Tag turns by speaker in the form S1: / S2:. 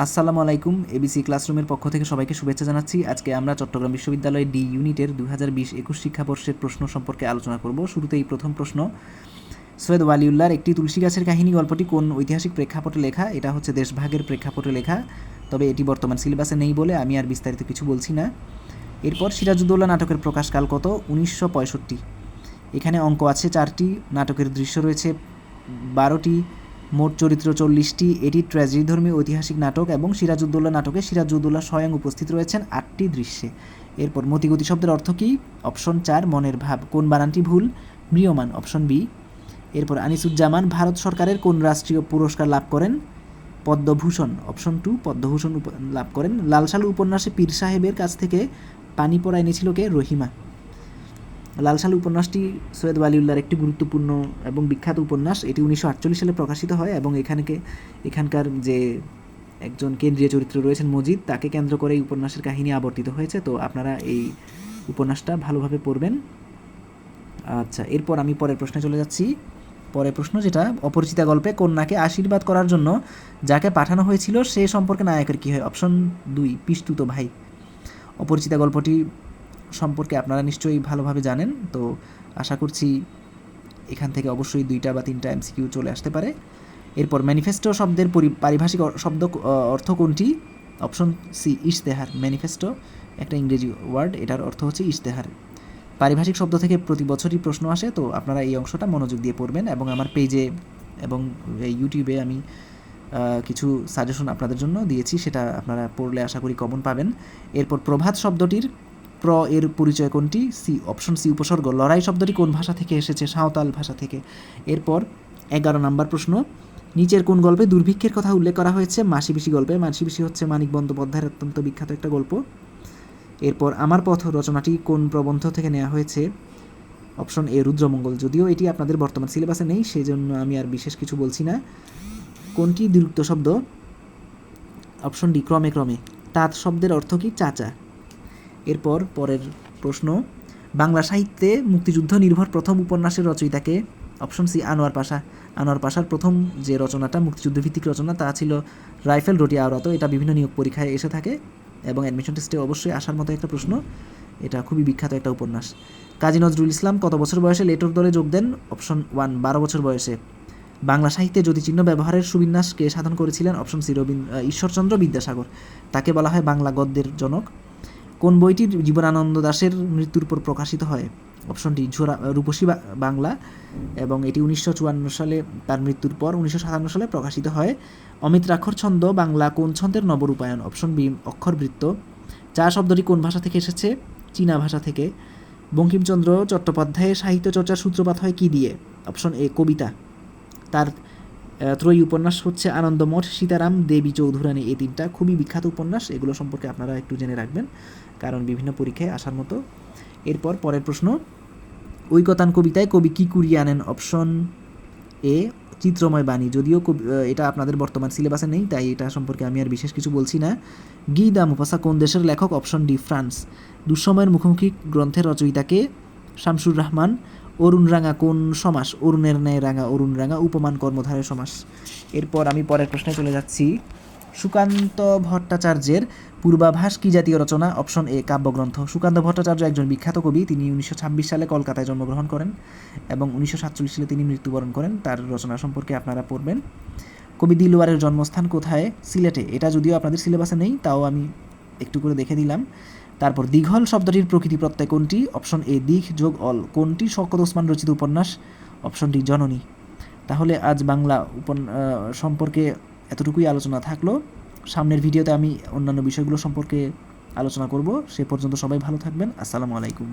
S1: আসসালামু আলাইকুম এবিসি ক্লাসরুমের পক্ষ থেকে সবাইকে শুভেচ্ছা জানাচ্ছি। আজকে আমরা চট্টগ্রাম বিশ্ববিদ্যালয়ের ডি ইউনিটের দুই হাজার বিশ একুশ শিক্ষাবর্ষের প্রশ্ন সম্পর্কে আলোচনা করব। শুরুতেই প্রথম প্রশ্ন, সৈয়দ ওয়ালিউল্লাহর একটি তুলসী গাছের কাহিনী, গল্পটি কোন ঐতিহাসিক প্রেক্ষাপটে লেখা? এটা হচ্ছে দেশভাগের প্রেক্ষাপটে লেখা, তবে এটি বর্তমান সিলেবাসে নেই বলে আমি আর বিস্তারিত কিছু বলছি না। এরপর সিরাজউদ্দৌলা, নাটকের প্রকাশকাল কত? উনিশশো পঁয়ষট্টি। এখানে অঙ্ক আছে চারটি, নাটকের দৃশ্য রয়েছে বারোটি মোট চরিত্র চল্লিশটি। এটি ট্র্যাজেডি ধর্মী ঐতিহাসিক নাটক এবং সিরাজউদ্দৌলা নাটকে সিরাজউদ্দৌলা স্বয়ং উপস্থিত রয়েছেন আটটি দৃশ্যে। এরপর মতিগতি শব্দের অর্থ কী? অপশন চার, মনের ভাব। কোন বানানটি ভুল? ম্রিয়মান। Option B. এরপর আনিসুজ্জামান ভারত সরকারের কোন রাষ্ট্রীয় পুরস্কার লাভ করেন? পদ্মভূষণ। অপশন টু, পদ্মভূষণ লাভ করেন। লালসালু উপন্যাসে পীর সাহেবের কাছ থেকে পানি পড়া এনেছিল কে? রহিমা। লালসালু উপন্যাসটি সৈয়দ ওয়ালিউল্লাহর একটি গুরুত্বপূর্ণ এবং বিখ্যাত উপন্যাস। এটি উনিশশো আটচল্লিশ সালে প্রকাশিত হয় এবং এখানকে, এখানকার যে একজন কেন্দ্রীয় চরিত্র রয়েছেন মজিদ, তাকে কেন্দ্র করে এই উপন্যাসের কাহিনী আবর্তিত হয়েছে। তো আপনারা এই উপন্যাসটা ভালোভাবে পড়বেন। আচ্ছা এরপর আমি পরের প্রশ্নে চলে যাচ্ছি। পরের প্রশ্ন যেটা, অপরিচিতা গল্পে কন্যাকে আশীর্বাদ করার জন্য যাকে পাঠানো হয়েছিল, সে সম্পর্কে নায়কের কী হয়? অপশন দুই, পিস্তুত ভাই। অপরিচিতা গল্পটি সম্পর্কে আপনারা নিশ্চয়ই ভালোভাবে জানেন। তো আশা করছি এখান থেকে অবশ্যই দুইটা বা তিনটা এমসিকিউ চলে আসতে পারে। এরপর ম্যানিফেস্টো শব্দের পরি- পারিভাষিক শব্দ অর্থ কোনটি? অপশন সি, ইশতেহার, ম্যানিফেস্টো। একটা ইংরেজি ওয়ার্ড, এটার অর্থ হচ্ছে ইশতেহার। পারিভাষিক শব্দ থেকে প্রতি বছরই প্রশ্ন আসে, তো আপনারা এই অংশটা মনোযোগ দিয়ে পড়বেন এবং আমার পেজে এবং ইউটিউবে আমি কিছু সাজেশন আপনাদের জন্য দিয়েছি, সেটা আপনারা পড়লে আশা করি কমন পাবেন। এরপর প্রভাত শব্দটির প্র এর পরিচয় কোনটি? সি, অপশন সি, উপসর্গ। লড়াই শব্দটি কোন ভাষা থেকে এসেছে? সাঁওতাল ভাষা থেকে। এরপর এগারো নাম্বার প্রশ্ন। নিচের কোন গল্পে দুর্ভিক্ষের কথা উল্লেখ করা হয়েছে? মাসি পিসি গল্পে। মাসি পিসি হচ্ছে মানিক বন্দ্যোপাধ্যায়ের অত্যন্ত বিখ্যাত একটা গল্প। এরপর আমার পথ রচনাটি কোন প্রবন্ধ থেকে নেওয়া হয়েছে? Option A, Rudramangal. যদিও এটি আপনাদের বর্তমান সিলেবাসে নেই সেই জন্য আমি আর বিশেষ কিছু বলছি না। কোনটি দ্বিরুক্ত শব্দ? অপশন ডি, ক্রমে ক্রমে। তাঁত শব্দের অর্থ কি? চাচা। এরপর পরের প্রশ্ন, বাংলা সাহিত্যে মুক্তিযুদ্ধ নির্ভর প্রথম উপন্যাসের রচয়িতাকে অপশন সি আনোয়ার পাশা। আনোয়ার পাশার প্রথম যে রচনাটা, মুক্তিযুদ্ধভিত্তিক রচনা, তা ছিল রাইফেল রোটি আওরাত এটা বিভিন্ন নিয়োগ পরীক্ষায় এসে থাকে এবং অ্যাডমিশন টেস্টে অবশ্যই আসার মতো একটা প্রশ্ন। এটা খুবই বিখ্যাত একটা উপন্যাস। কাজী নজরুল ইসলাম কত বছর বয়সে লেটর দলে যোগ দেন? অপশন ওয়ান, বারো বছর বয়সে। বাংলা সাহিত্যে জ্যোতিচিহ্ন ব্যবহারের সুবিন্যাসকে সাধন করেছিলেন অপশন সি রবীন্দ্র ঈশ্বরচন্দ্র বিদ্যাসাগর। তাকে বলা হয় বাংলা গদ্যের জনক। কোন বইটি জীবনানন্দ দাশের মৃত্যুর পর প্রকাশিত হয়? অপশনটি ঝোরা, রূপসী বাংলা এবং এটি উনিশশো চুয়ান্ন সালে তার মৃত্যুর পর উনিশশো সাতান্ন সালে প্রকাশিত হয়। অমিত রাখর ছন্দ, বাংলা কোন ছন্দের নবরূপায়ণ অপশন বি অক্ষরবৃত্ত চা শব্দটি কোন ভাষা থেকে এসেছে? চীনা ভাষা থেকে। বঙ্কিমচন্দ্র চট্টোপাধ্যায়ের সাহিত্য চর্চার সূত্রপাত হয় কী দিয়ে? অপশন এ, কবিতা। তার ত্রয়ী উপন্যাস হচ্ছে আনন্দমঠ, সীতারাম, দেবী চৌধুরানী। এই তিনটা খুবই বিখ্যাত উপন্যাস, এগুলো সম্পর্কে আপনারা একটু জেনে রাখবেন, কারণ বিভিন্ন পরীক্ষায় আসার মতো। এরপর পরের প্রশ্ন, ঐকতান কবিতায় কবি কী কুড়িয়ে আনেন? অপশন এ, চিত্রময় বাণী। যদিও এটা আপনাদের বর্তমান সিলেবাসে নেই, তাই এটা সম্পর্কে আমি আর বিশেষ কিছু বলছি না। গি দা মুফাসা কোন দেশের লেখক? Option D, France. দুঃসময়ের মুখোমুখি গ্রন্থের রচয়িতাকে শামসুর রহমান। অরুণ রাঙা কোন সমাস? অরুণের ন্যায় রাঙা অরুণ রাঙা, উপমান কর্মধারের সমাস। এরপর আমি পরের প্রশ্নে চলে যাচ্ছি। সুকান্ত ভট্টাচার্যের পূর্বাভাস কি জাতীয় রচনা? অপশন এ, কাব্যগ্রন্থ। সুকান্ত ভট্টাচার্য একজন বিখ্যাত কবি। তিনি উনিশশো ছাব্বিশ সালে কলকাতায় জন্মগ্রহণ করেন এবং উনিশশো সাতচল্লিশ সালে তিনি মৃত্যুবরণ করেন। তার রচনা সম্পর্কে আপনারা পড়বেন। কবি দিলওয়ারের জন্মস্থান কোথায়? সিলেটে। এটা যদিও আপনাদের সিলেবাসে নেই, তাও আমি একটু করে দেখে দিলাম তারপর দীঘল শব্দটির প্রকৃতি প্রত্যয় কোনটি? অপশন এ, দিঘ যোগ অল। কোনটি? শকত ওসমান রচিত উপন্যাস? অপশনটি, জননী। তাহলে আজ বাংলা উপন সম্পর্কে এতটুকুই আলোচনা থাকল। সামনের ভিডিওতে আমি অন্যান্য বিষয়গুলো সম্পর্কে আলোচনা করব। সে পর্যন্ত সবাই ভালো থাকবেন। আসসালামু আলাইকুম।